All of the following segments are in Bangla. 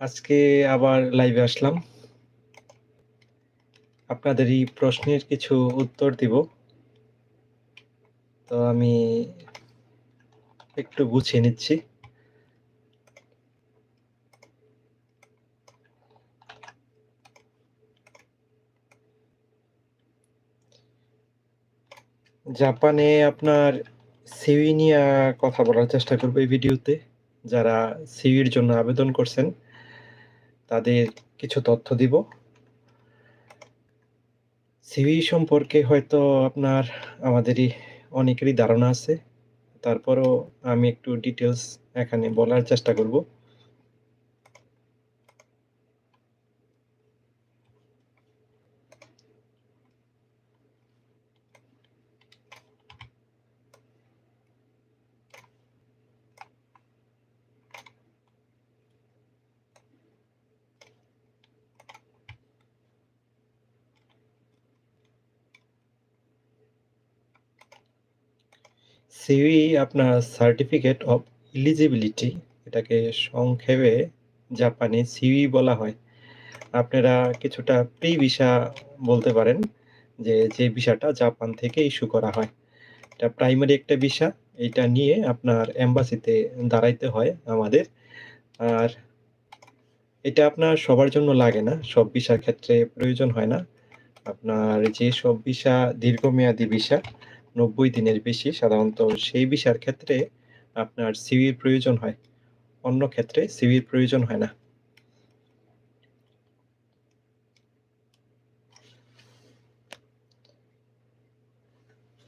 আজকে আবার লাইভে আসলাম। আপনাদের এই প্রশ্নের কিছু উত্তর দিব। তো আমি একটু গুছিয়ে নিচ্ছি। জাপানে আপনার সিউই নিয়ে কথা বলার চেষ্টা করব এই ভিডিওতে। যারা সিউইর জন্য আবেদন করছেন তাদের কিছু তথ্য দিব। সিভি সম্পর্কে হয়তো আপনার, আমাদেরই অনেকেরই ধারণা আছে। তারপরও আমি একটু ডিটেলস এখানে বলার চেষ্টা করব। সিউই আপনার সার্টিফিকেট অফ ইলিজিবিলিটি এটাকে সংক্ষেপে জাপানে সিউই বলা হয়। আপনারা কিছুটা প্রি ভিসা বলতে পারেন যে, যে ভিসাটা জাপান থেকে ইস্যু করা হয়। এটা প্রাইমারি একটা ভিসা। এটা নিয়ে আপনার এম্বাসিতে দাঁড়াইতে হয় আমাদের। আর এটা আপনার সবার জন্য লাগে না। সব ভিসার ক্ষেত্রে প্রয়োজন হয় না। আপনার যেসব ভিসা দীর্ঘমেয়াদী ভিসা ৯০ দিনের বেশি, সাধারণত সেই ভিসার ক্ষেত্রে আপনার সিভির প্রয়োজন হয়। অন্য ক্ষেত্রে সিভির প্রয়োজন হয় না।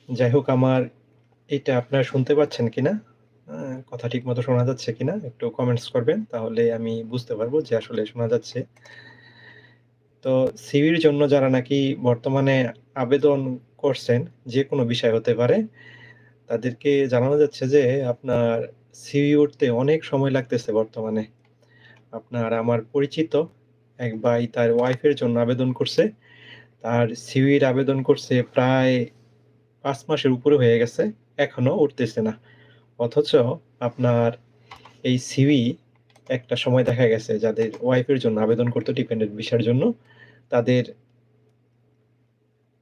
যাই হোক, আমার এটা আপনারা শুনতে পাচ্ছেন কিনা? কথা ঠিকমতো শোনা যাচ্ছে কিনা? একটু কমেন্টস করবেন। তাহলে আমি বুঝতে পারব যে আসলে শোনা যাচ্ছে। তো সিভির জন্য যারা নাকি বর্তমানে আবেদন করছেন, যে কোনো বিষয় হতে পারে। তাদেরকে জানানো যাচ্ছে যে আপনার সিউই উঠতে অনেক সময় লাগতেছে বর্তমানে। আপনার আমার পরিচিত এক ভাই তার ওয়াইফের জন্য আবেদন করছে। তার সিউইর আবেদন করছে প্রায় পাঁচ মাসের উপরে হয়ে গেছে। এখনও উঠতেছে না। অথচ আপনার এই সিউই একটা সময় দেখা গেছে যাদের ওয়াইফের জন্য আবেদন করত ডিপেন্ডেন্ট ভিসার জন্য, তাদের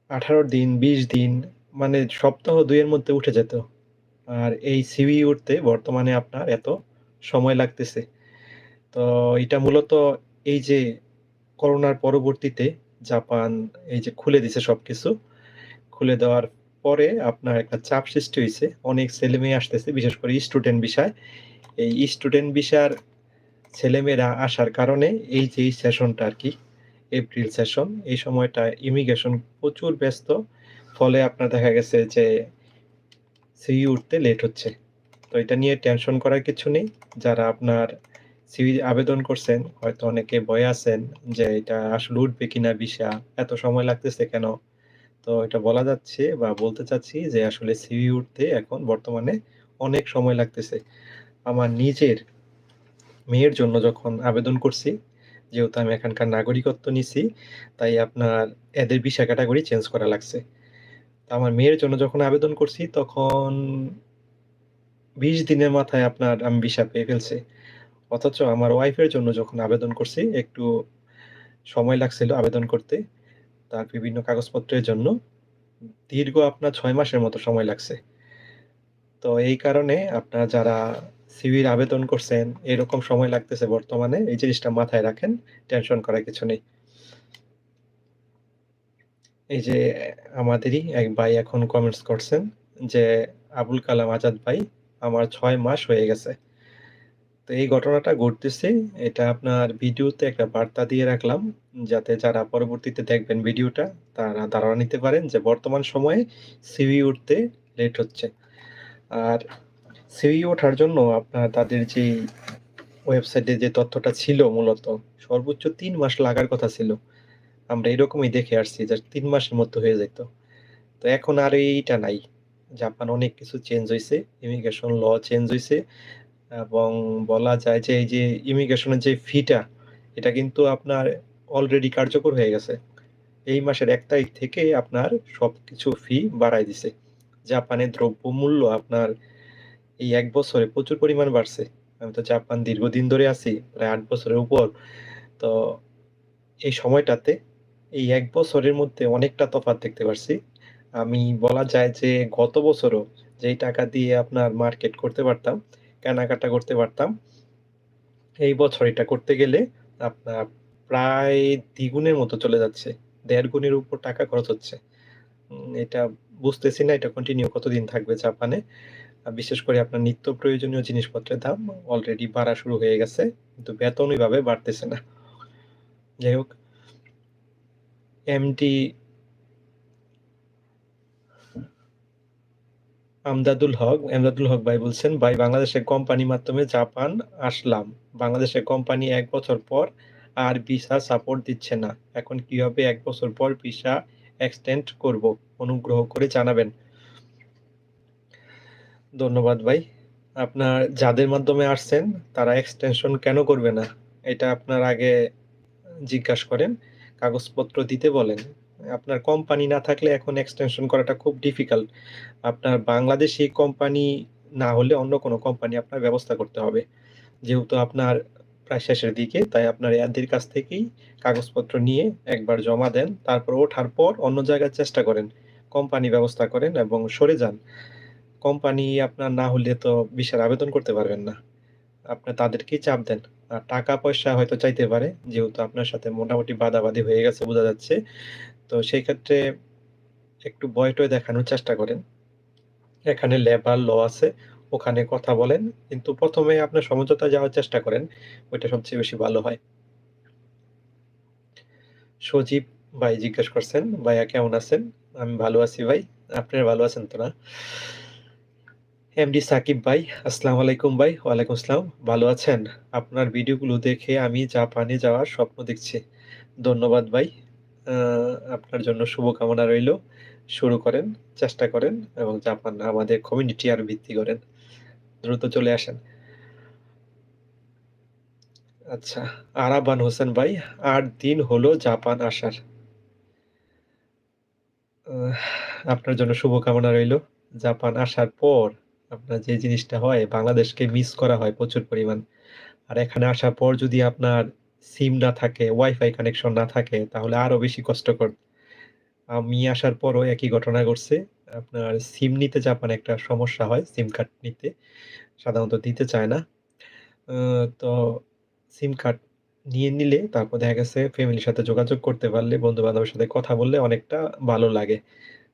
১৮ দিন, ২০ দিন মানে সপ্তাহ দুইয়ের মধ্যে উঠে যেত। আর এই সিউই উঠতে বর্তমানে আপনার এত সময় লাগতেছে। তো এটা মূলত এই যে করোনার পরবর্তীতে জাপান এই যে খুলে দিছে সব কিছু খুলে দেওয়ার পরে আপনার একটা চাপ সৃষ্টি হয়েছে অনেক ছেলেমেয়ে আসতেছে বিশেষ করে স্টুডেন্ট বিষয় এই স্টুডেন্ট ভিসার ছেলেমেয়েরা আসার কারণে এই যে এই সেশনটা আরকি, এপ্রিল সেশন এই সময়টা ইমিগ্রেশন প্রচুর ব্যস্ত। ফলে আপনার দেখা গেছে যে সিউই উঠতে লেট হচ্ছে। তো এটা নিয়ে টেনশন করার কিছু নেই। যারা আপনার সিউই আবেদন করছেন হয়তো অনেকে ভয়ে আছেন যে এটা আসলে উঠবে কিনা ভিসা, এত সময় লাগতেছে কেন? তো এটা বলা যাচ্ছে বা বলতে চাচ্ছি যে আসলে সিউই উঠতে এখন বর্তমানে অনেক সময় লাগতেছে। আমার নিজের মেয়ের জন্য যখন আবেদন করছি, যেহেতু আমি এখানকার নাগরিকত্ব নিছি, তাই আপনার এদের ভিসা ক্যাটাগরি চেঞ্জ করা লাগছে। আমার মেয়ের জন্য যখন আবেদন করছি তখন ২০ দিনের মাথায় আপনার আমি ভিসা পেয়ে ফেলছি। অথচ আমার ওয়াইফের জন্য যখন আবেদন করছি একটু সময় লাগছিল আবেদন করতে। তার বিভিন্ন কাগজপত্রের জন্য দীর্ঘ আপনার ছয় মাসের মতো সময় লাগছে। তো এই কারণে আপনার যারা সিউইর আবেদন করছেন, এরকম সময় লাগতেছে বর্তমানে এই জিনিসটা মাথায় রাখেন। টেনশন করার কিছু নেই। এই যে আমাদেরই এক ভাই এখন কমেন্টস করছেন যে, "আবুল কালাম আজাদ ভাই, আমার ছয় মাস হয়ে গেছে।" তো এই ঘটনাটা ঘটতেছে এটা আপনার ভিডিওতে একটা বার্তা দিয়ে রাখলাম। যাতে যারা পরবর্তীতে দেখবেন ভিডিওটা তারা ধারণা নিতে পারেন যে বর্তমান সময়ে সিউই উঠতে লেট হচ্ছে। আর সিউই ওঠার জন্য আপনার তাদের যেই ওয়েবসাইটে যে তথ্যটা ছিল মূলত সর্বোচ্চ তিন মাস লাগার কথা ছিল। আমরা এরকমই দেখে আসছি যে তিন মাসের মধ্যে হয়ে যেত তো এখন আর এইটা নাই। জাপান অনেক কিছু চেঞ্জ হয়েছে ইমিগ্রেশন ল চেঞ্জ হয়েছে এবং বলা যায় যে এই যে ইমিগ্রেশনের যে ফিটা, এটা কিন্তু আপনার অলরেডি কার্যকর হয়ে গেছে। এই মাসের এক তারিখ থেকে আপনার সবকিছু ফি বাড়ায় দিছে। জাপানে দ্রব্যমূল্য আপনার এই এক বছরে প্রচুর পরিমাণ বাড়ছে। আমি তো জাপান দীর্ঘদিন ধরে আছি, প্রায় আট বছরের উপর। তো এই সময়টাতে এই এক বছরের মধ্যে অনেকটা তফাৎ দেখতে পারছি। আমি বলা যায় যে গত বছরও যেই টাকা দিয়ে আপনার মার্কেট করতে পারতাম, কেনাকাটা করতে পারতাম। এই বছর এটা করতে গেলে আপনার প্রায় দ্বিগুণের মতো চলে যাচ্ছে। দেড় গুণের উপর টাকা খরচ হচ্ছে। এটা বুঝতেছি না এটা কন্টিনিউ কতদিন থাকবে জাপানে। বিশেষ করে আপনার নিত্য প্রয়োজনীয় জিনিসপত্রের দাম অলরেডি বাড়া শুরু হয়ে গেছে। কিন্তু বেতন ওইভাবে বাড়তেছে না। যাই হোক এমডি আমদাদুল হক, আমদাদুল হক ভাই বলছেন, "ভাই বাংলাদেশের কোম্পানির মাধ্যমে জাপান আসলাম। বাংলাদেশের কোম্পানি এক বছর পর আর ভিসা সাপোর্ট দিচ্ছে না। এখন কীভাবে এক বছর পর ভিসা এক্সটেন্ড করব? অনুগ্রহ করে জানাবেন।" ধন্যবাদ ভাই। আপনার যাদের মাধ্যমে আসছেন, তারা এক্সটেনশন কেন করবে না? এটা আপনার আগে জিজ্ঞাসা করেন। কাগজপত্র দিতে বলেন। আপনার কোম্পানি না থাকলে এখন এক্সটেনশন করাটা খুব ডিফিকাল্ট। আপনার বাংলাদেশি কোম্পানি না হলে অন্য কোনো কোম্পানি আপনার ব্যবস্থা করতে হবে। যেহেতু আপনার প্রায় শেষের দিকে, তাই আপনার এদের কাছ থেকেই কাগজপত্র নিয়ে একবার জমা দেন। তারপর ওঠার পর অন্য জায়গায় চেষ্টা করেন। কোম্পানি ব্যবস্থা করেন এবং সরে যান। কোম্পানি আপনার না হলে তো ভিসার আবেদন করতে পারবেন না। আপনি তাদেরকেই চাপ দেন। আর টাকা-পয়সা হয়তো চাইতে পারে। যেহেতু আপনার সাথে মোটামুটি বাদাবাদি হয়ে গেছে বোঝা যাচ্ছে। তো সেই ক্ষেত্রে একটু ভয়-টয় দেখানোর চেষ্টা করেন। এখানে লেবার ল আছে। ওখানে কথা বলেন। কিন্তু প্রথমে আপনার সমঝোতা যাওয়ার চেষ্টা করেন। ওইটা সবচেয়ে বেশি ভালো হয়। সজীব ভাই জিজ্ঞেস করছেন, "ভাইয়া কেমন আছেন?" আমি ভালো আছি ভাই। আপনারা ভালো আছেন তো না? এমডি সাকিব ভাই, "আসসালামু আলাইকুম ভাই।" ওয়ালাইকুম আসসালাম। "ভালো আছেন? আপনার ভিডিওগুলো দেখে আমি জাপানে যাওয়ার স্বপ্ন দেখছি।" ধন্যবাদ ভাই। আপনার জন্য শুভকামনা রইল। শুরু করেন, চেষ্টা করেন এবং জাপান আমাদের কমিউনিটি আর ভিত্তি করেন। দ্রুত চলে আসেন। আচ্ছা, আরাবান হোসেন ভাই, আট দিন হলো জাপান আসার।" আপনার জন্য শুভকামনা রইল। জাপান আসার পর আপনার যে জিনিসটা হয় বাংলাদেশকে মিস করা হয় প্রচুর পরিমাণ। আর এখানে আসার পর যদি আপনার সিম না থাকে, ওয়াইফাই কানেকশন না থাকে তাহলে আরও বেশি কষ্টকর। আমি আসার পরও একই ঘটনা ঘটছে। আপনার সিম নিতে জাপানে একটা সমস্যা হয়, সিম কার্ড নিতে। সাধারণত দিতে চায় না। তো সিম কার্ড নিয়ে নিলে তারপর দেখা গেছে ফ্যামিলির সাথে যোগাযোগ করতে পারলে, বন্ধু-বান্ধবের সাথে কথা বললে অনেকটা ভালো লাগে।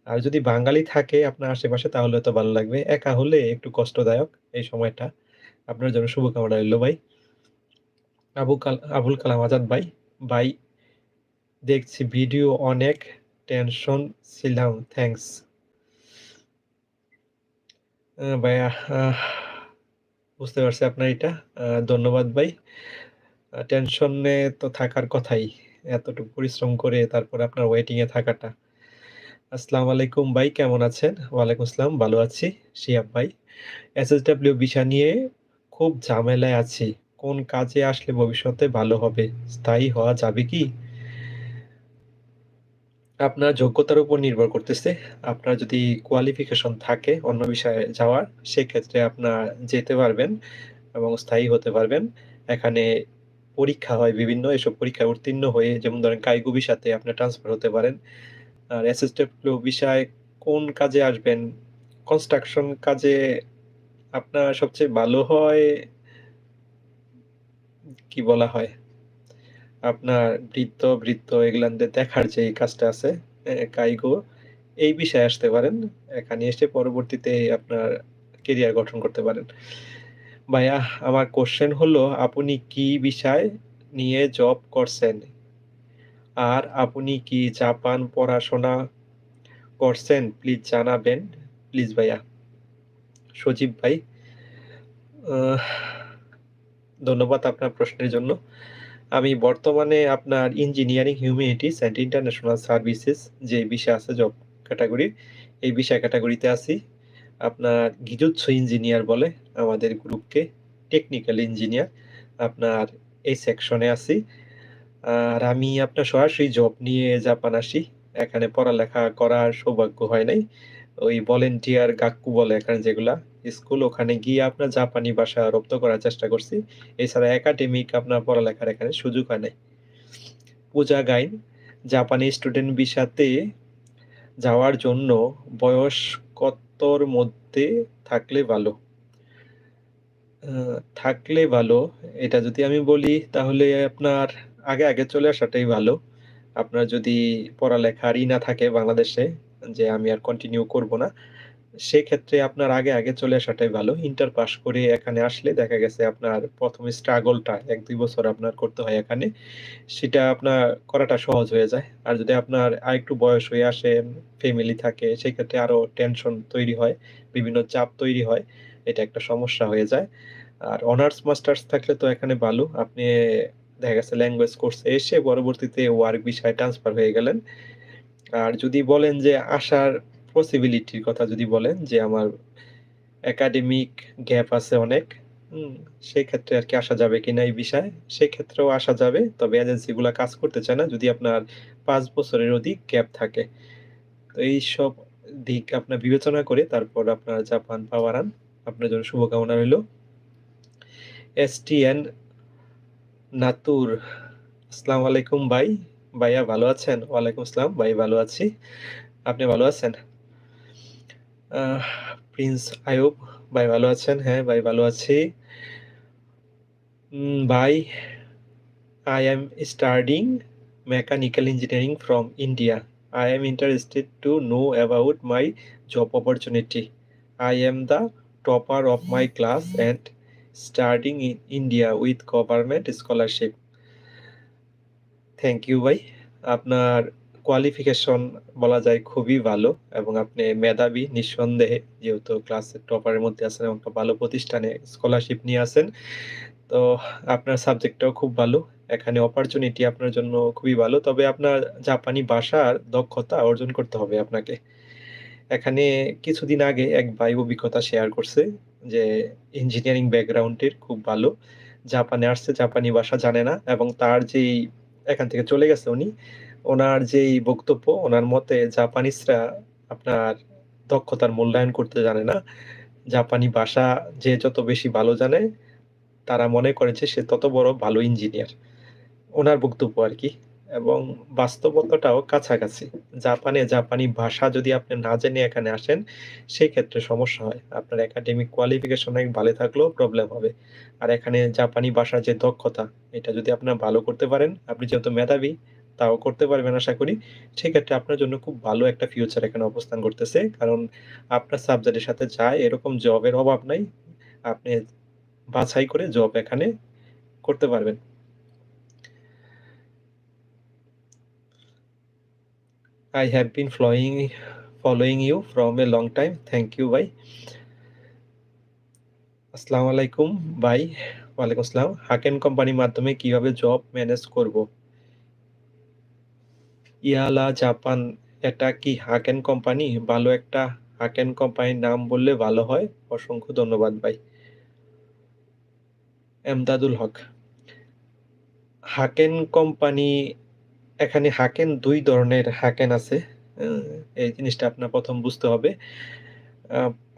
আর যদি বাঙালি থাকে আপনার আশেপাশে তাহলে তো ভালো লাগবে। একা হলে একটু কষ্টদায়ক এই সময়টা। আপনার জন্য শুভকামনা রইল ভাই। আবু কাল আবুল কালাম আজাদ ভাই, "ভাই দেখছি ভিডিও অনেক টেনশন ছিলাম। থ্যাংকস।" আ ভাইয়া বুঝতে পারছি আপনার এটা। ধন্যবাদ ভাই। টেনশনে তো থাকার কথাই। এতটুকু পরিশ্রম করে তারপর আপনার ওয়েটিংয়ে থাকাটা। আসসালামু আলাইকুম ভাই কেমন আছেন? ওয়ালাইকুম আসসালাম ভালো আছি। শিহাব ভাই, "এসএসডব্লিউ ভিসা নিয়ে খুব ঝামেলায় আছি। কোন কাজে আসলে ভবিষ্যতে ভালো হবে? স্থায়ী হওয়া যাবে কি?" আপনার যোগ্যতার উপর নির্ভর করতেছে। আপনার যদি কোয়ালিফিকেশন থাকে অন্য বিষয়ে যাওয়ার, সেক্ষেত্রে আপনার যেতে পারবেন এবং স্থায়ী হতে পারবেন। এখানে পরীক্ষা হয় বিভিন্ন। এসব পরীক্ষায় উত্তীর্ণ হয়ে যেমন ধরেন কাইগো সাথে আপনি ট্রান্সফার হতে পারেন। আর এসএসডব্লিউ ভিসায় কোন কাজে আসবেন? কনস্ট্রাকশন কাজে আপনার সবচেয়ে ভালো হয় কি বলা হয়? আপনার বৃত্ত, বৃত্ত এগুলানদের দেখার যে কাজটা আছে, কাইগো, এই বিষয়ে আসতে পারেন। এখানে এসে পরবর্তীতে আপনার কেরিয়ার গঠন করতে পারেন। ভাইয়া আমার কোয়েশ্চেন হলো আপনি কি বিষয় নিয়ে জব করছেন? আর আপনি কি জাপান পড়াশোনা করছেন? প্লিজ জানাবেন। প্লিজ ভাইয়া। সজীব ভাই, ধন্যবাদ আপনার প্রশ্নের জন্য। আমি বর্তমানে আপনার engineering humanities and international services যে বিষয় আছে জব ক্যাটাগরির এই বিষয় ক্যাটাগরিতে আছি। আপনার গিজুৎসু ইঞ্জিনিয়ার বলে আমাদের গ্রুপকে, টেকনিক্যাল ইঞ্জিনিয়ার। আপনার এই সেকশনে আছি। আর আমি আপনার সরাসরি জব নিয়ে জাপান আসি। এখানে পড়ালেখা করার সৌভাগ্য হয় নাই। ওই ভলেন্টিয়ার গাক্কু বলে এখানে যেগুলা স্কুল ওখানে গিয়ে আপনার জাপানি ভাষা রপ্ত করার চেষ্টা করছি। এছাড়া একাডেমিক আপনার পড়ালেখার এখানে সুযোগ হয় নাই। পূজা গাইন জাপানি স্টুডেন্ট ভিসাতে যাওয়ার জন্য বয়স কতর মধ্যে থাকলে ভালো? থাকলে ভালো, এটা যদি আমি বলি তাহলে আপনার আগে, আগে চলে আসাটাই ভালো। আপনার যদি পড়ালেখার ই না থাকে বাংলাদেশে যে আমি আর কন্টিনিউ করব না। সেক্ষেত্রে আপনার আগে, আগে চলে আসাটাই ভালো। ইন্টার পাস করে এখানে আসলে দেখা গেছে আপনার ১ম স্ট্রাগলটা এক ১-২ বছর আপনার করতে হয় এখানে। সেটা আপনার করাটা সহজ হয়ে যায়। আর যদি আপনার আরেকটু বয়স হয়ে আসে, ফ্যামিলি থাকে সেক্ষেত্রে আরও টেনশন তৈরি হয়। বিভিন্ন চাপ তৈরি হয়। এটা একটা সমস্যা হয়ে যায়। আর অনার্স মাস্টার্স থাকলে তো এখানে ভালো। আপনি দেখা গেছে ল্যাঙ্গুয়েজ কোর্সে এসে পরবর্তীতে ওয়ার্ক ভিসায় ট্রান্সফার হয়ে গেলেন। আর যদি বলেন যে আসার পসিবিলিটির কথা যদি বলেন যে আমার একাডেমিক গ্যাপ আছে অনেক। সেক্ষেত্রে আরকি আসা যাবে কিনা এই ভিসায়? সেক্ষেত্রেও আসা যাবে। তবে এজেন্সিগুলা কাজ করতে চায় না যদি আপনার পাঁচ বছরের অধিক গ্যাপ থাকে। তো এইসব দিক আপনার বিবেচনা করে তারপর আপনার জাপান পাওয়ারান। আপনার জন্য শুভকামনা রইল। এসটিএন নাতুর, আসসালাম আলাইকুম ভাই। ভাইয়া ভালো আছেন? ওয়ালাইকুম আসসালাম। ভাই, ভালো আছি। আপনি ভালো আছেন? প্রিন্স আয়ুব ভাই ভালো আছেন? হ্যাঁ ভাই ভালো আছি। ভাই I am স্টার্ডিং mechanical engineering from India I am interested to know about my job opportunity I am the topper of my class and studying in India with government scholarship. Thank you ভাই। আপনার কোয়ালিফিকেশন বলা যায় খুবই ভালো এবং আপনি মেধাবী, নিঃসন্দেহে যেহেতু ক্লাসের টপারের মধ্যে আছেন এবং ভালো প্রতিষ্ঠানে স্কলারশিপ নিয়ে আছেন। তো আপনার সাবজেক্টটাও খুব ভালো। এখানে অপরচুনিটি আপনার জন্য খুবই ভালো। তবে আপনার জাপানি ভাষার দক্ষতা অর্জন করতে হবে আপনাকে। এখানে কিছুদিন আগে এক ভাই অভিজ্ঞতা শেয়ার করছে যে ইঞ্জিনিয়ারিং ব্যাকগ্রাউন্ডের খুব ভালো। জাপানে আসছে, জাপানি ভাষা জানে না এবং তার যেই এখান থেকে চলে গেছে উনি। ওনার যেই বক্তব্য, ওনার মতে জাপানিজরা আপনার দক্ষতার মূল্যায়ন করতে জানে না। জাপানি ভাষা যে যত বেশি ভালো জানে, তারা মনে করে যে সে তত বড় ভালো ইঞ্জিনিয়ার। ওনার বক্তব্য আরকি। এবং বাস্তবতাটাও কাছাকাছি। জাপানে জাপানি ভাষা যদি আপনি না জেনে এখানে আসেন, সেক্ষেত্রে সমস্যা হয়। আপনার একাডেমিক কোয়ালিফিকেশন অনেক ভালো থাকলেও প্রবলেম হবে। আর এখানে জাপানি ভাষার যে দক্ষতা, এটা যদি আপনার ভালো করতে পারেন, আপনি যেহেতু মেধাবী, তাও করতে পারবেন আশা করি। সেক্ষেত্রে আপনার জন্য খুব ভালো একটা ফিউচার এখানে অবস্থান করতেছে। কারণ আপনার সাবজেক্টের সাথে যায় এরকম জবের অভাব নাই। আপনি বাছাই করে জব এখানে করতে পারবেন। I have been following following you from a long time. Thank you ভাই। আসসালামু আলাইকুম ভাই। ওয়ালাইকুম আসসালাম। হাকেন কোম্পানির মাধ্যমে কীভাবে জব ম্যানেজ করব? ইয়ালা জাপান এটা কি হাকেন কোম্পানি? ভালো একটা হাকেন কোম্পানির নাম বললে ভালো হয়। অসংখ্য ধন্যবাদ ভাই। এমদাদুল হক। হাকেন কোম্পানি এখানে হাকেন দুই ধরনের হাকেন আছে। এই জিনিসটা আপনার প্রথম বুঝতে হবে।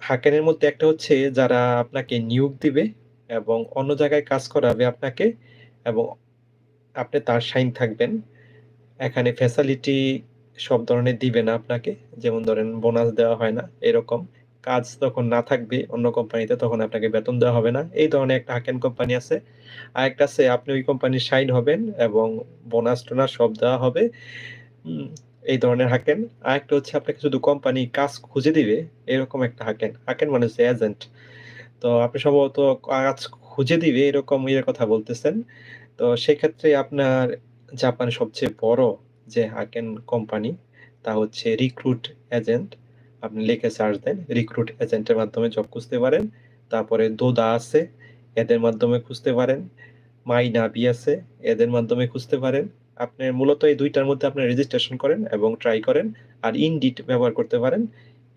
হাকেনের মধ্যে একটা হচ্ছে যারা আপনাকে নিয়োগ দিবে এবং অন্য জায়গায় কাজ করাবে আপনাকে এবং আপনি তার সাইন থাকবেন। এখানে ফ্যাসিলিটি সব ধরনের দিবে না আপনাকে। যেমন ধরেন বোনাস দেওয়া হয় না, এরকম। কাজ যখন না থাকবে অন্য কোম্পানিতে তখন আপনাকে বেতন দেওয়া হবে না। এই ধরনের একটা হাকেন কোম্পানি আছে। আরেকটা আছে আপনি ওই কোম্পানির সাইন হবেন এবং বোনাস-টোনাস সব দেওয়া হবে। এই ধরনের হাকেন। আরেকটা হচ্ছে আপনাকে শুধু কোম্পানি কাজ খুঁজে দিবে, এরকম একটা হাকেন। হাকেন মানে হচ্ছে এজেন্ট। তো আপনি সম্ভবত কাজ খুঁজে দিবে এরকম ইয়ের কথা বলতেছেন। তো সেক্ষেত্রে আপনার জাপানের সবচেয়ে বড় যে হাকেন কোম্পানি, তা হচ্ছে রিক্রুট এজেন্ট। আপনি লিখে সার্চ দেন। রিক্রুট এজেন্টের মাধ্যমে জব খুঁজতে পারেন। তারপরে দোদা আছে, এদের মাধ্যমে খুঁজতে পারেন। মাইনাবি আছে, এদের মাধ্যমে খুঁজতে পারেন। আপনি মূলত এই দুইটার মধ্যে আপনার রেজিস্ট্রেশন করেন এবং ট্রাই করেন। আর ইনডিড ব্যবহার করতে পারেন।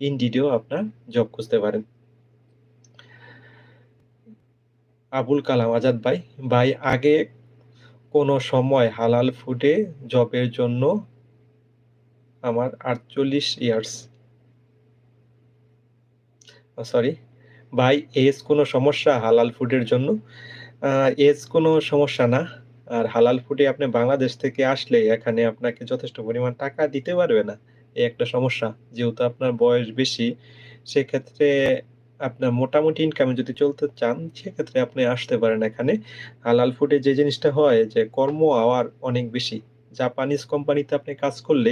ইনডিডেও আপনার জব খুঁজতে পারেন। আবুল কালাম আজাদ ভাই, ভাই আগে কোন সময় হালাল ফুডে জবের জন্য আমার ৪৮ ইয়ার্স সরি। ভাই এজ কোনো সমস্যা হালাল ফুডের জন্য? এজ কোনো সমস্যা না। আর হালাল ফুডে আপনি বাংলাদেশ থেকে আসলে এখানে আপনাকে যথেষ্ট পরিমাণ টাকা দিতে পারবে না। এই একটা সমস্যা। যেহেতু আপনার বয়স বেশি, সেক্ষেত্রে আপনার মোটামুটি ইনকামে যদি চলতে চান, সেক্ষেত্রে আপনি আসতে পারেন এখানে। হালাল ফুডে যে জিনিসটা হয় যে কর্ম আওয়ার অনেক বেশি। জাপানিজ কোম্পানিতে আপনি কাজ করলে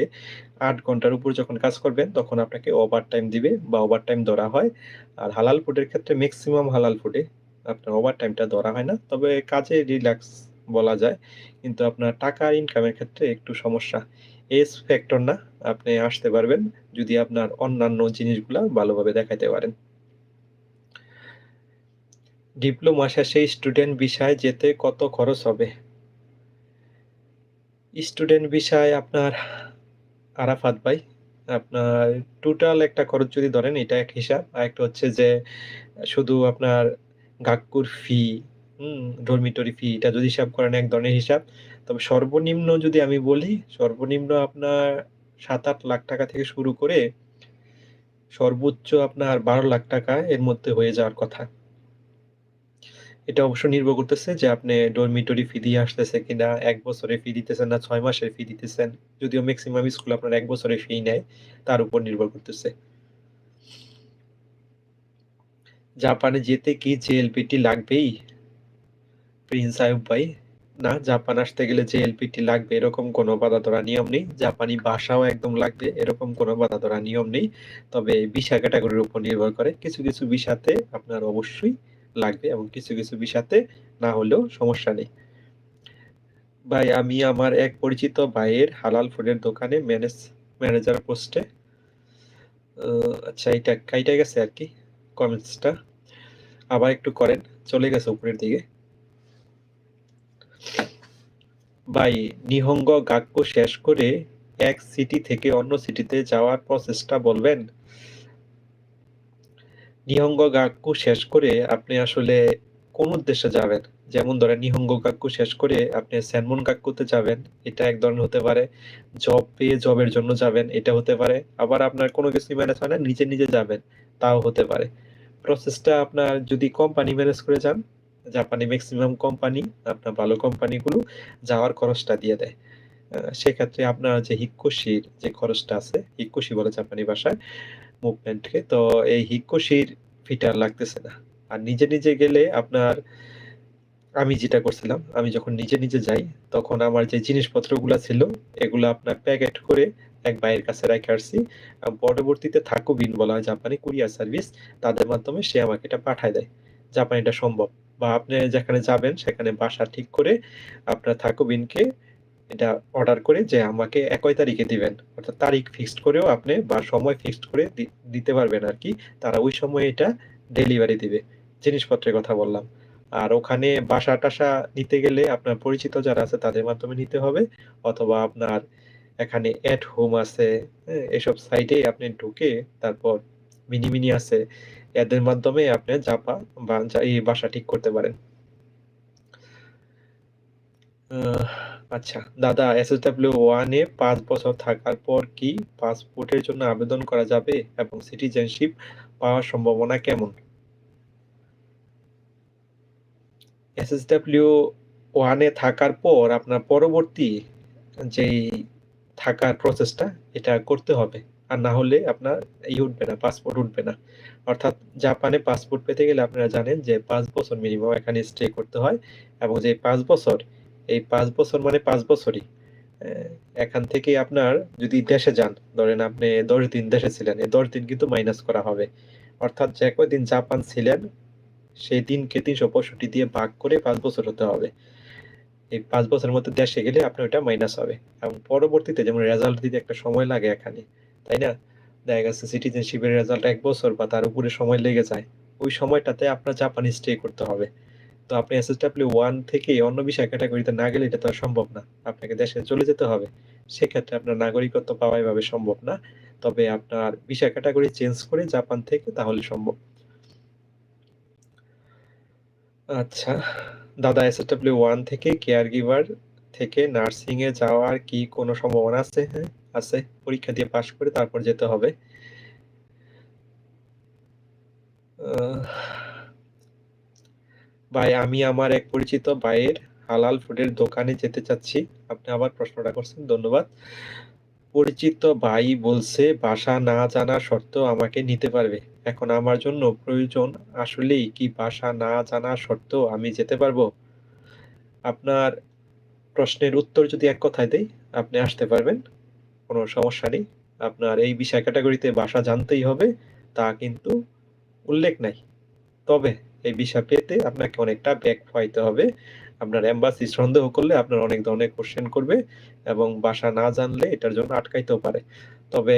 আট ঘণ্টার উপর যখন কাজ করবেন, তখন আপনাকে ওভার টাইম দিবে বা ওভারটাইম ধরা হয়। আর হালাল ফুডের ক্ষেত্রে ম্যাক্সিমাম হালাল ফুডে আপনার ওভারটাইমটা ধরা হয় না। তবে কাজে রিল্যাক্স বলা যায়। কিন্তু আপনার টাকা ইনকামের ক্ষেত্রে একটু সমস্যা। এস ফ্যাক্টর না, আপনি আসতে পারবেন যদি আপনার অন্যান্য জিনিসগুলা ভালোভাবে দেখাইতে পারেন। ডিপ্লোমা শেষে স্টুডেন্ট ভিসায় যেতে কত খরচ হবে? স্টুডেন্ট বিষয় আপনার আরাফাত ভাই, আপনার টোটাল একটা খরচ যদি ধরেন এটা এক হিসাব। আরেকটা হচ্ছে যে শুধু আপনার গাক্কুর ফি, হুম? ডরমিটরি ফি এটা যদি হিসাব করেন এক ধরনের হিসাব। তবে সর্বনিম্ন যদি আমি বলি, সর্বনিম্ন আপনার ৭-৮ লাখ টাকা থেকে শুরু করে সর্বোচ্চ আপনার ১২ লাখ টাকা এর মধ্যে হয়ে যাওয়ার কথা। এটা অবশ্য নির্ভর করতেছে যে আপনি ডরমিটরি ফি দিয়ে আসতেছে কিনা, ১ বছরের ফি দিতেছেন না ৬ মাসের ফি দিতেছেন। যদিও মেক্সিমাম স্কুল আপনার ১ বছরের ফি নেয়, তার উপর নির্ভর করতেছে। জাপানে যেতে কি জেএলপিটি লাগবেই? প্রিন্স আইয়ুব ভাই, না জাপান আসতে গেলে যে এলপিটি লাগবে এরকম কোনো বাধা ধরা নিয়ম নেই। জাপানি ভাষাও একদম লাগবে এরকম কোনো বাঁধা ধরা নিয়ম নেই। তবে ভিসা ক্যাটাগরির উপর নির্ভর করে। কিছু, কিছু ভিসাতে আপনার অবশ্যই লাগবে এবং কিছু, কিছু ভিসাতে না হলেও সমস্যা নেই। ভাই আমি আমার এক পরিচিত ভাইয়ের হালাল ফুডের দোকানে ম্যানেজ ম্যানেজার পোস্টে আচ্ছা এইটা কাইটা গেছে আরকি কমেন্টসটা। আবার একটু করেন। চলে গেছে উপরের দিকে। ভাই নিহঙ্গ গাক্য শেষ করে এক সিটি থেকে অন্য সিটিতে যাওয়ার প্রসেসটা বলবেন? নিহঙ্গ গাক্কু শেষ করে আপনি আসলে কোন উদ্দেশ্যে যাবেন? যেমন ধরেন নিহঙ্গ গাক্কু শেষ করে আপনি স্যানমন গাক্কুতে যাবেন। এটা এক ধরনের হতে পারে। জব পেয়ে জবের জন্য যাবেন, এটা হতে পারে। আবার আপনার কোনো কিছু ম্যানেজ হয় না, নিজে, নিজে যাবেন, তাও হতে পারে। প্রসেসটা আপনার যদি কোম্পানি ম্যানেজ করে যান, জাপানি ম্যাক্সিমাম কোম্পানি, আপনার ভালো কোম্পানিগুলো যাওয়ার খরচটা দিয়ে দেয়। সেক্ষেত্রে আপনার যে হিক্কোশির যে খরচটা আছে, হিক্কোশি বলে জাপানি ভাষায় মুভমেন্টকে। তো এই হিক্কোশির ফিটা আর লাগতেছে না। আর নিজে, নিজে গেলে আপনার আমি যেটা করছিলাম, আমি যখন নিজে, নিজে যাই, তখন আমার যে জিনিসপত্রগুলা ছিল, এগুলো আপনার প্যাকেট করে এক ভাইয়ের কাছে রেখে আসছি। পরবর্তীতে পরবর্তীতে থাকোবিন বলা হয় জাপানি কুরিয়ার সার্ভিস। তাদের মাধ্যমে সে আমাকে এটা পাঠায় দেয়। জাপানিটা সম্ভব। বা আপনি যেখানে যাবেন সেখানে বাসা ঠিক করে আপনার থাকোবিনকে এটা অর্ডার করে যে আমাকে একই তারিখে দিবেন। অর্থাৎ তারিখ ফিক্সড করেও আপনি বা সময় ফিক্সড করে দিতে পারবেন আরকি। তারা ওই সময়ে এটা ডেলিভারি দিবে। জিনিসপত্রের কথা বললাম। আর ওখানে বাসা-টাসা নিতে গেলে আপনার পরিচিত যারা আছে তাদের মাধ্যমে নিতে হবে। অথবা আপনার এখানে এট হোম আছে, হ্যাঁ? এসব সাইটে আপনি ঢুকে তারপর মিনি, মিনি আছে। এদের মাধ্যমে আপনি জাপা বা এই বাসা ঠিক করতে পারেন। আহ আচ্ছা দাদা এসএসডব্লিউ 1 এ ৫ বছর থাকার পর কি পাসপোর্টের জন্য আবেদন করা যাবে এবং সিটিজেনশিপ পাওয়ার সম্ভাবনা কেমন? এসএসডব্লিউ 1 এ থাকার পর আপনার পরবর্তী যেই থাকার প্রসেসটা এটা করতে হবে। আর না হলে আপনার এই উঠবে না, পাসপোর্ট উঠবে না। অর্থাৎ জাপানে পাসপোর্ট পেতে গেলে আপনারা জানেন যে পাঁচ বছর মিনিমাম এখানে স্টে করতে হয় এবং যে পাঁচ বছর, এই পাঁচ বছর মানে পাঁচ বছরই। এখান থেকে আপনার যদি দেশে যান, ধরেন আপনি ১০ দিন দেশে ছিলেন, এই ১০ দিন কিন্তু মাইনাস করা হবে। অর্থাৎ যে কয়দিন জাপান ছিলেন, সেই দিনকে ৩৬৫ দিয়ে ভাগ করে পাঁচ বছর হতে হবে। এই পাঁচ বছরের মধ্যে দেশে গেলে আপনার ওইটা মাইনাস হবে। এবং পরবর্তীতে যেমন রেজাল্ট দিতে একটা সময় লাগে এখানে, তাই না? দেখা গেছে সিটিজেনশিপের রেজাল্ট এক বছর বা তার উপরে সময় লেগে যায়। ওই সময়টাতে আপনার জাপানে স্টে করতে হবে। তো আপনি এসএসডব্লিউ 1 থেকে অন্য ভিসা ক্যাটেগরিতে না গেলে এটা তো সম্ভব না। আপনাকে দেশে চলে যেতে হবে। সেক্ষেত্রে আপনার নাগরিকত্ব পাওয়া এভাবে সম্ভব না। তবে আপনার ভিসা ক্যাটেগরি চেঞ্জ করে জাপান থেকে তাহলে সম্ভব। আচ্ছা, দাদা এসএসডব্লিউ 1 থেকে কেয়ার গিভার থেকে নার্সিং এ যাওয়ার কি কোনো সম্ভাবনা আছে? হ্যাঁ, আছে। পরীক্ষা দিয়ে পাশ করে তারপর যেতে হবে। ভাই আমি আমার এক পরিচিত ভাইয়ের হালাল ফুডের দোকানে যেতে চাচ্ছি। আপনি আবার প্রশ্নটা করছেন, ধন্যবাদ। পরিচিত ভাই বলছে ভাষা না জানা সত্ত্বেও আমাকে নিতে পারবে। এখন আমার জন্য প্রয়োজন আসলেই কি ভাষা না জানা সত্ত্বেও আমি যেতে পারব? আপনার প্রশ্নের উত্তর যদি এক কথায় দেই, আপনি আসতে পারবেন। কোনো সমস্যা নেই। আপনার এই বিষয় ক্যাটাগরিতে ভাষা জানতেই হবে তা কিন্তু উল্লেখ নাই। তবে এই ভিসা পেতে আপনাকে অনেকটা ব্যাক খাওয়াইতে হবে। আপনার এম্বাসি সন্দেহ করলে আপনার অনেক ধরনের কোয়েশ্চেন করবে এবং ভাষা না জানলে এটার জন্য আটকাইতেও পারে। তবে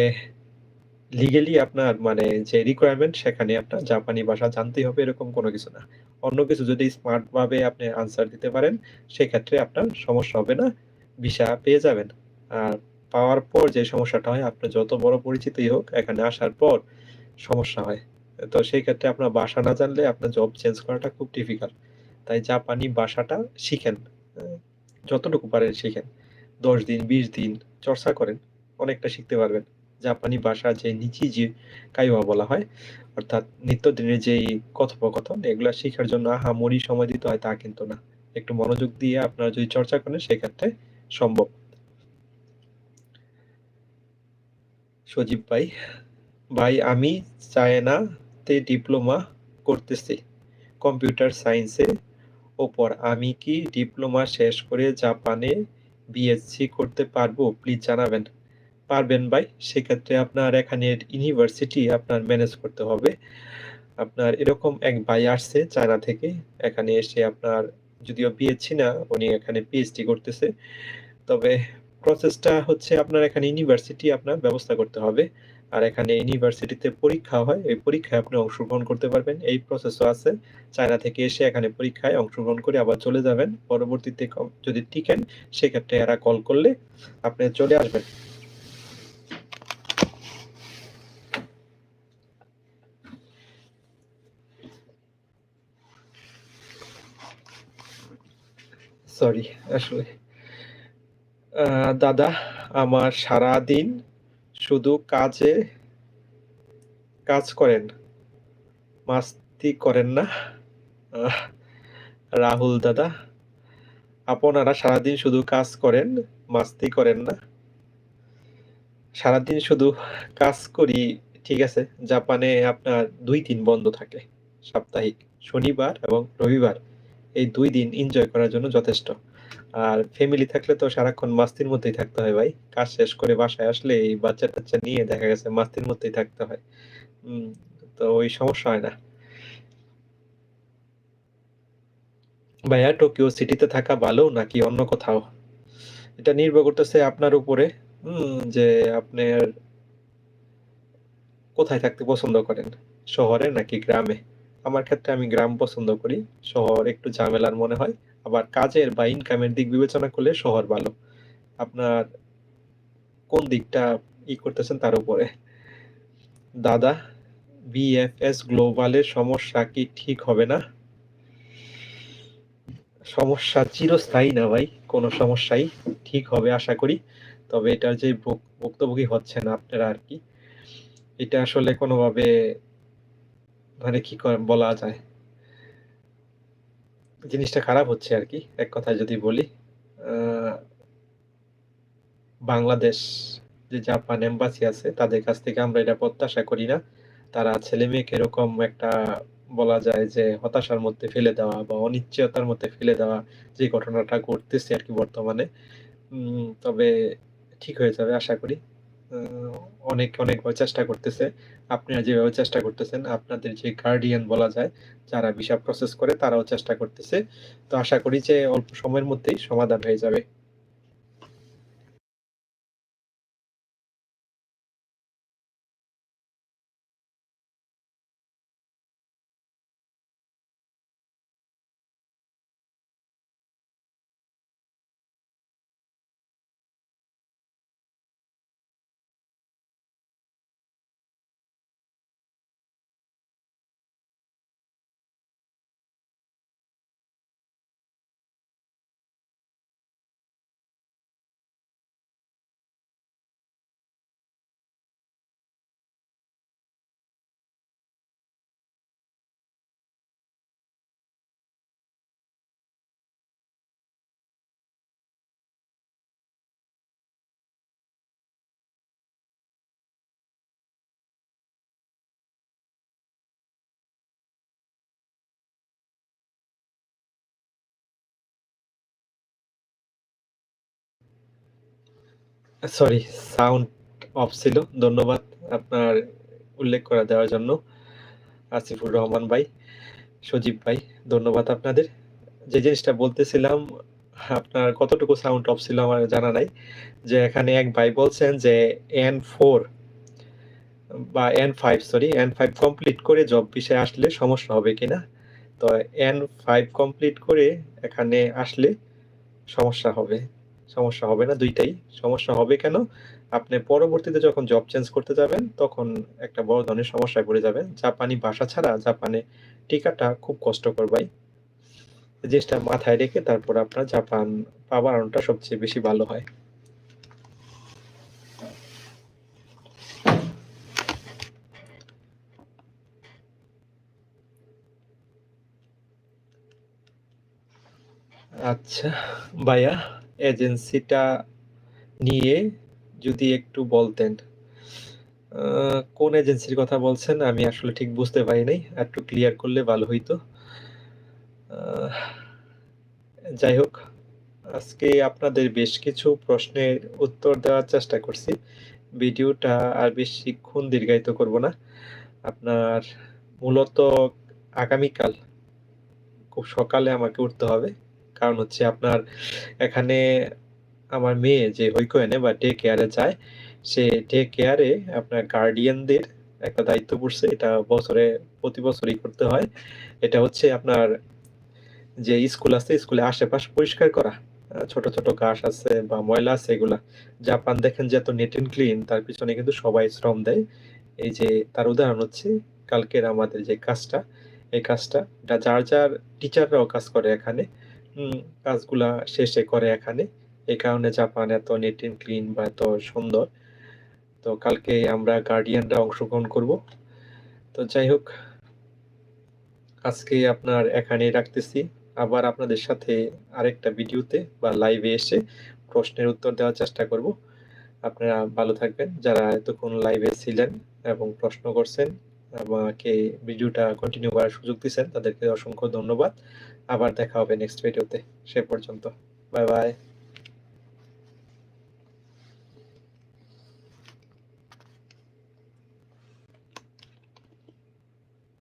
লিগ্যালি আপনার মানে যে রিকোয়ারমেন্ট সেখানে আপনার জাপানি ভাষা জানতেই হবে এরকম কোন কিছু না। অন্য কিছু যদি স্মার্ট ভাবে আপনি আনসার দিতে পারেন, সেক্ষেত্রে আপনার সমস্যা হবে না। ভিসা পেয়ে যাবেন। আর পাওয়ার পর যে সমস্যাটা হয় আপনার যত বড় পরিচিতই হোক এখানে আসার পর সমস্যা হয়। তো সেই ক্ষেত্রে আপনার ভাষা না জানলে আপনার জব চেঞ্জ করাটা খুব ডিফিকাল্ট। তাই জাপানি ভাষাটা শিখেন। যতটুকু পারেন শিখেন। ১০ দিন, ২০ দিন চর্চা করেন। অনেকটা শিখতে পারবেন। জাপানি ভাষা যে নিচিজি কাইওয়া বলা হয়। অর্থাৎ নিত্যদিনের যেই কথোপকথন এগুলা শিখার জন্য আহামরি সময় দিতে হয় তা কিন্তু না। একটু মনোযোগ দিয়ে আপনারা যদি চর্চা করেন সেক্ষেত্রে সম্ভব। সজীব ভাই, ভাই আমি চায়নাতে ডিপ্লোমা করতেছি। কম্পিউটার সায়েন্সের ওপর আমি কি ডিপ্লোমা শেষ করে জাপানে বিএসসি করতে পারব? প্লিজ জানাবেন। পারবেন ভাই। সেক্ষেত্রে আপনার এখানে ইউনিভার্সিটি আপনার ম্যানেজ করতে হবে। আপনার এরকম এক ভাই আসছে চায়না থেকে। এখানে এসে আপনার যদিও বিএসসি না, উনি এখানে পিএইচডি করতেছে। তবে প্রসেসটা হচ্ছে আপনার এখানে ইউনিভার্সিটি আপনার ব্যবস্থা করতে হবে। আর এখানে ইউনিভার্সিটিতে পরীক্ষা হয়। এই পরীক্ষায় আপনি অংশগ্রহণ করতে পারবেন। এই প্রসেসও আছে। চায়না থেকে এসে এখানে পরীক্ষায় অংশগ্রহণ করে আবার চলে যাবেন। পরবর্তীতে যদি টিকেন, সেক্ষেত্রে এরা কল করলে আপনি চলে আসবেন। সরি আসলে। দাদা, আমার সারাদিন শুধু কাজে কাজ করেন। মাস্তি করেন না? রাহুল দাদা, আপনারা সারাদিন শুধু কাজ করেন, মাস্তি করেন না? সারাদিন শুধু কাজ করি ঠিক আছে। জাপানে আপনার দুই দিন বন্ধ থাকে সাপ্তাহিক। শনিবার এবং রবিবার। এই দুই দিন এনজয় করার জন্য যথেষ্ট। আর ফ্যামিলি থাকলে তো সারাক্ষণ মাস্তির মধ্যেই থাকতে হয় ভাই। কাজ শেষ করে বাসায় আসলে এই বাচ্চা-টাচ্চা নিয়ে দেখা গেছে মাস্তির মধ্যেই থাকতে হয়। তো ওই সমস্যা হয় না। ভাইয়া, টোকিও সিটিতে থাকা ভালো নাকি অন্য কোথাও? এটা নির্ভর করতেছে আপনার উপরে? যে আপনার কোথায় থাকতে পছন্দ করেন? শহরে নাকি গ্রামে? আমার ক্ষেত্রে আমি গ্রাম পছন্দ করি। শহর একটু ঝামেলার মনে হয়। আবার কাজের বা ইনকামের দিক বিবেচনা করলে শহর ভালো। আপনার কোন দিকটা ই করতেছেন তার উপরে। দাদা, বিএফএস গ্লোবালের সমস্যা কি ঠিক হবে না? সমস্যা চিরস্থায়ী না ভাই। কোন সমস্যাই ঠিক হবে আশা করি। তবে এটার যে ভুক ভুক্তভোগী হচ্ছেন আপনারা আর কি এটা আসলে কোনোভাবে মানে ক বলা যায়? জিনিসটা খারাপ হচ্ছে আরকি। এক কথায় যদি বলি। বাংলাদেশ যে জাপান এম্বাসি আছে, তাদের কাছ থেকে আমরা এটা প্রত্যাশা করি না। তারা ছেলে-মেয়েকে এরকম একটা বলা যায় যে হতাশার মধ্যে ফেলে দেওয়া বা অনিশ্চয়তার মধ্যে ফেলে দেওয়া যে ঘটনাটা ঘটতেছে আর কি বর্তমানে। তবে ঠিক হয়ে যাবে আশা করি। অনেক অনেকভাবে চেষ্টা করতেছে। আপনারা যেভাবে চেষ্টা করতেছেন, আপনাদের যে গার্ডিয়ান বলা যায়, যারা ভিসা প্রসেস করে তারাও চেষ্টা করতেছে। তো আশা করি যে অল্প সময়ের মধ্যেই সমাধান হয়ে যাবে। সরি সাউন্ড অফ ছিল। ধন্যবাদ আপনার উল্লেখ করা দেওয়ার জন্য। আসিফুর রহমান ভাই, সজীব ভাই ধন্যবাদ আপনাদের। যে জিনিসটা বলতেছিলাম আপনার কতটুকু সাউন্ড অফ ছিল আমার জানা নাই। যে এখানে এক ভাই বলছেন যে এন ফোর বা N five sorry N five complete করে জব বিষয়ে আসলে সমস্যা হবে কিনা? তো এন ফাইভ কমপ্লিট করে এখানে আসলে সমস্যা হবে। সমস্যা হবে না, দুইটাই সমস্যা হবে কেন? আপনি পরবর্তীতে যখন জব চেঞ্জ করতে যাবেন, তখন একটা বড় ধরনের সমস্যায় পড়ে যাবেন। জাপানি ভাষা ছাড়া জাপানে টিকাটা খুব কষ্টকর ভাই। জিনিসটা মাথায় রেখে তারপর আপনার জাপান পাওয়ার বাড়ানোটা সবচেয়ে বেশি ভালো হয়। আচ্ছা ভাইয়া এজেন্সিটা নিয়ে যদি একটু বলতেন। কোন এজেন্সির কথা বলছেন? আমি আসলে ঠিক বুঝতে পারি নাই। আরেকটু ক্লিয়ার করলে ভালো হইতো। যাই হোক, আজকে আপনাদের বেশ কিছু প্রশ্নের উত্তর দেওয়ার চেষ্টা করছি। ভিডিওটা আর বেশিক্ষণ দীর্ঘায়িত করব না। আপনার মূলত আগামীকাল খুব সকালে আমাকে উঠতে হবে। কারণ হচ্ছে আপনার এখানে আমার মেয়ে যে হৈকোয়েনে বা ডে কেয়ারে যায়, সে ডে কেয়ারে আপনার গার্ডিয়ানদের একটা দায়িত্ব পড়ছে। এটা বছরে প্রতি বছরই করতে হয়। এটা হচ্ছে আপনার যে স্কুল আছে, স্কুলের আশেপাশ পরিষ্কার করা। ছোট, ছোট ঘাস আছে বা ময়লা আছে এগুলা। জাপান দেখেন যে এত নেট এন্ড ক্লিন তার পিছনে কিন্তু সবাই শ্রম দেয়। এই যে তার উদাহরণ হচ্ছে কালকের আমাদের যে কাজটা, এই কাজটা এটা যার, যার টিচাররাও কাজ করে এখানে। কাজগুলা শেষে করে এখানে। এই কারণে জাপান এত নিট অ্যান্ড ক্লিন বা এত সুন্দর। তো কালকে আমরা গার্ডিয়ানরা অংশগ্রহণ করব। তো যাই হোক আজকে আপনার এখানে রাখতেছি। আবার আপনাদের সাথে আরেকটা ভিডিওতে বা লাইভে এসে প্রশ্নের উত্তর দেওয়ার চেষ্টা করব। আপনারা ভালো থাকবেন। যারা এতক্ষণ লাইভে ছিলেন এবং প্রশ্ন করছেন, আমাকে ভিডিওটা কন্টিনিউ করার সুযোগ দিচ্ছেন তাদেরকে অসংখ্য ধন্যবাদ। আবার দেখা হবে নেক্সট ভিডিওতে। সে পর্যন্ত। Bye, bye.